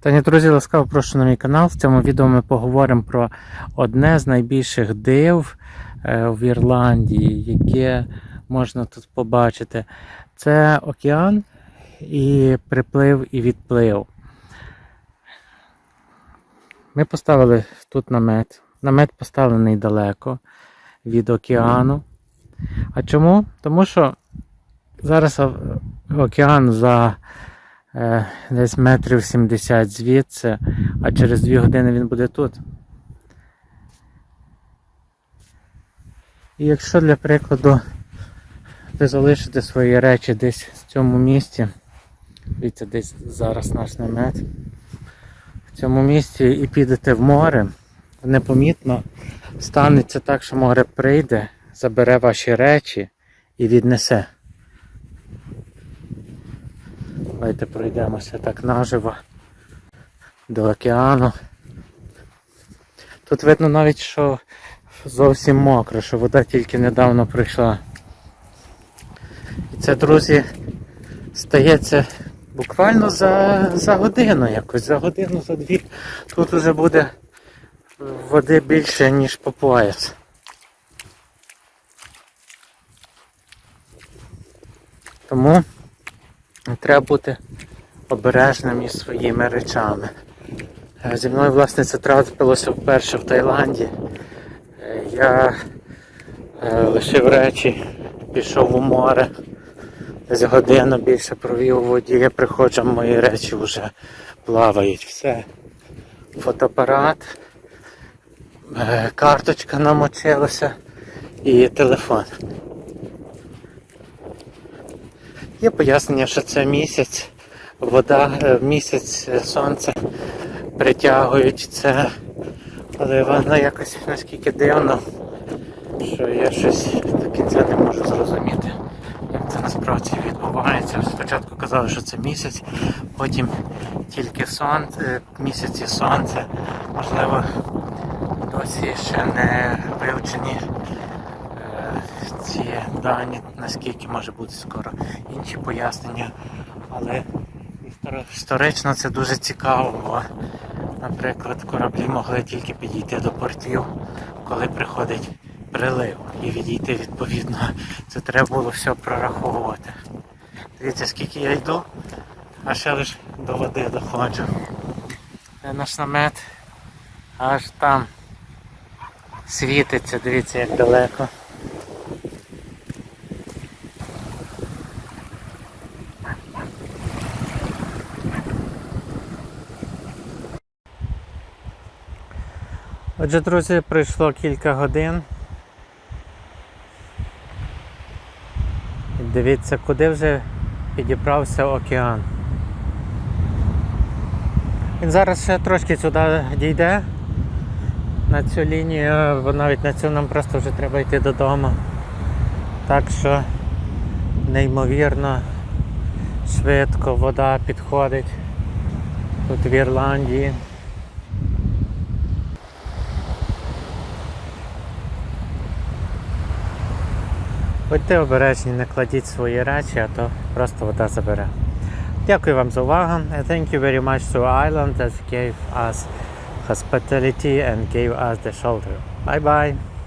Тані друзі, ласкаво прошу на мій канал. В цьому відео ми поговоримо про одне з найбільших див е, в Ірландії, яке можна тут побачити. Це океан і приплив і відплив. Ми поставили тут намет. Намет поставлений далеко від океану. А чому? Тому що зараз океан за десь метрів 70 звідси, а через 2 години він буде тут. І якщо для прикладу ви залишите свої речі десь в цьому місці, дивіться, десь зараз наш намет, в цьому місці і підете в море, непомітно станеться так, що море прийде, забере ваші речі і віднесе. Давайте пройдемося так наживо до океану. Тут видно навіть, що зовсім мокро, що вода тільки недавно прийшла. І це, друзі, стається буквально за, за годину якось, за годину, за дві. Тут вже буде води більше, ніж по пояс. Тому треба бути обережним із своїми речами. Е, Зі мною, власне, це трапилося вперше в Таїланді. Е, Я е, лишив речі, пішов у море. Десь годину більше провів у воді, я приходжу, мої речі вже плавають. Все. Фотоапарат, карточка намочилася і телефон. Є пояснення, що це місяць, вода, е, місяць, е, сонце притягують це, але воно якось наскільки дивно, що я щось до кінця не можу зрозуміти, як це насправді відбувається. Спочатку казали, що це місяць, потім тільки сонце, місяць і сонце. Можливо, досі ще не вивчені ці дані, наскільки може бути скоро інші пояснення. Але історично це дуже цікаво, бо, наприклад, кораблі могли тільки підійти до портів, коли приходить прилив і відійти відповідно. Це треба було все прораховувати. Дивіться, скільки я йду, а ще лише до води доходжу. Це наш намет аж там світиться, дивіться як далеко. Отже, друзі, пройшло кілька годин. І Дивіться, куди вже підібрався океан. Він зараз ще трошки сюди дійде на цю лінію, бо навіть на цю нам просто вже треба йти додому. Так що неймовірно швидко вода підходить тут в Ірландії. Будьте обережні, не кладіть свої речі, а то просто вода забере. Дякую вам за увагу. Thank you very much to Ireland that gave us hospitality and gave us the shelter. Bye bye.